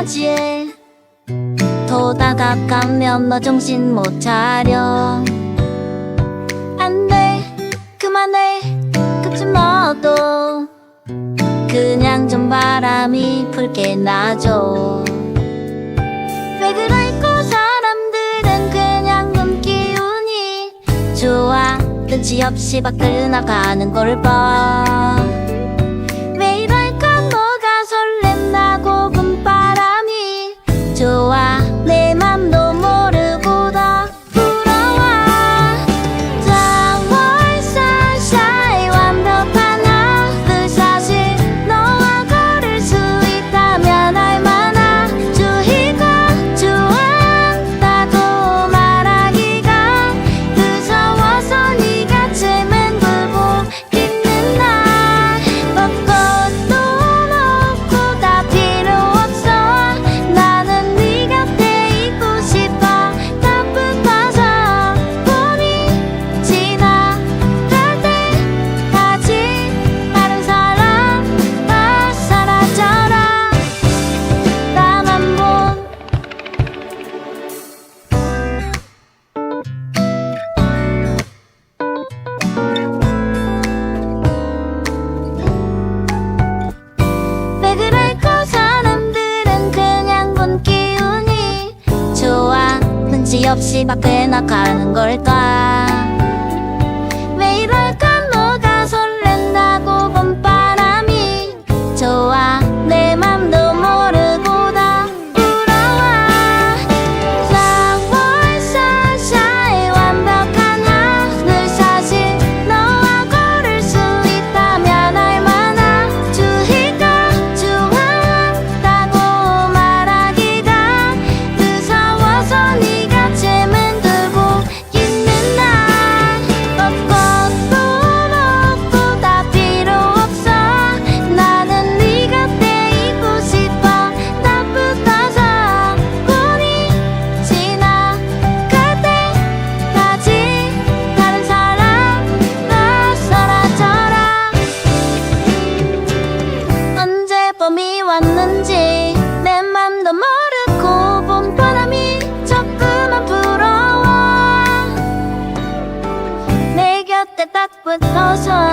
해야지 도다가 가면 너 정신 못 차려. 안돼 그만해 급지 마도. 그냥 좀 바람이 불게 나죠 왜 그럴까? 사람들은 그냥 눈 기운이 좋아. 뜬지 없이 밖을 나가는 걸봐. 정신없이 밖에 나가는 걸까? 봄이 왔는지 내 맘도 모르고 봄바람이 조금만 불어와 내 곁에 딱 붙어서